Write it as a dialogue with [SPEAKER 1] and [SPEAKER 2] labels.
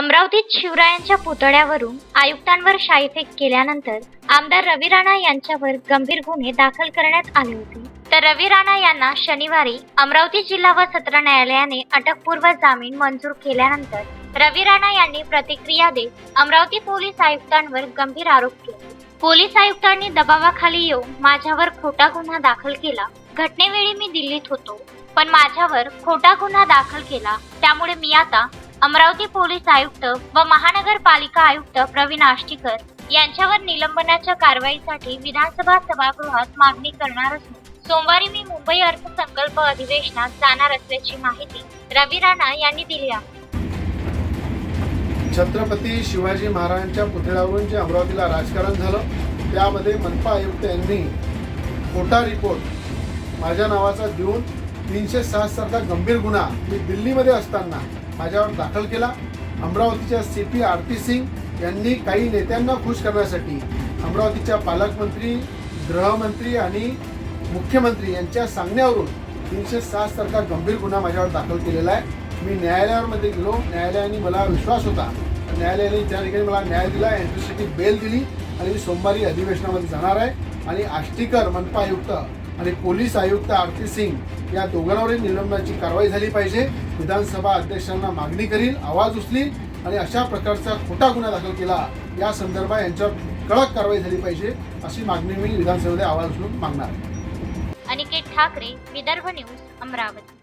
[SPEAKER 1] अमरावतीत शिवरायांच्या पुतळ्यावरून आयुक्तांवर शाईफेक केल्यानंतर आमदार रवी राणा यांच्यावर गंभीर गुन्हे दाखल करण्यात आले होते. तर रवी राणा यांना शनिवारी अमरावती जिल्हा व सत्र न्यायालयाने अटकपूर्व जामीन मंजूर केल्यानंतर रवी राणा यांनी प्रतिक्रिया देत अमरावती पोलीस आयुक्तांवर गंभीर आरोप केले. पोलीस आयुक्तांनी दबावाखाली येऊन माझ्यावर खोटा गुन्हा दाखल केला. घटनेवेळी मी दिल्लीत होतो. पण माझ्यावर खोटा गुन्हा दाखल केला. त्यामुळे मी आता अमरावती पोलीस आयुक्त व महानगरपालिका आयुक्त प्रवीण आष्टीकर यांच्यावर निलंबनाच्या कारवाईसाठी विधानसभा सभागृहात मागणी करणार असून सोमवारी मी मुंबई अर्थसंकल्प अधिवेशनात जाणार असल्याची माहिती रवी राणा यांनी दिली आहे.
[SPEAKER 2] छत्रपती शिवाजी महाराजांच्या पुतळ्यावरून जे अमरावतीला राजकारण झालं त्यामध्ये मनपा आयुक्त यांनी खोटा रिपोर्ट माझ्या नावाचा देऊन तीनशे सात सारखा गंभीर गुन्हा मी दिल्लीमध्ये असताना माझ्यावर दाखल केला. अमरावतीच्या सी पी आरती सिंग यांनी काही नेत्यांना खुश करण्यासाठी अमरावतीच्या पालकमंत्री गृहमंत्री आणि मुख्यमंत्री यांच्या सांगण्यावरून तीनशे सात सारखा गंभीर गुन्हा माझ्यावर दाखल केलेला आहे. मी न्यायालयामध्ये गेलो. न्यायालयाने मला विश्वास होता. न्यायालयाने ज्या ठिकाणी मला न्याय दिला यांच्यासाठी बेल दिली आणि मी सोमवारी अधिवेशनामध्ये जाणार आहे. आणि आष्टीकर मनपा आयुक्त आणि पोलीस आयुक्त आरती सिंग या दोघांवरील निलंबनाची कारवाई झाली पाहिजे. विधानसभा अध्यक्षांना मागणी करील आवाज उचली आणि अशा प्रकारचा खोटा गुन्हा दाखल केला या संदर्भात यांच्यावर कडक कारवाई झाली पाहिजे अशी मागणी मी विधानसभेमध्ये आवाज उचलून मागणार
[SPEAKER 1] अनिकेत ठाकरे विदर्भ न्यूज अमरावती.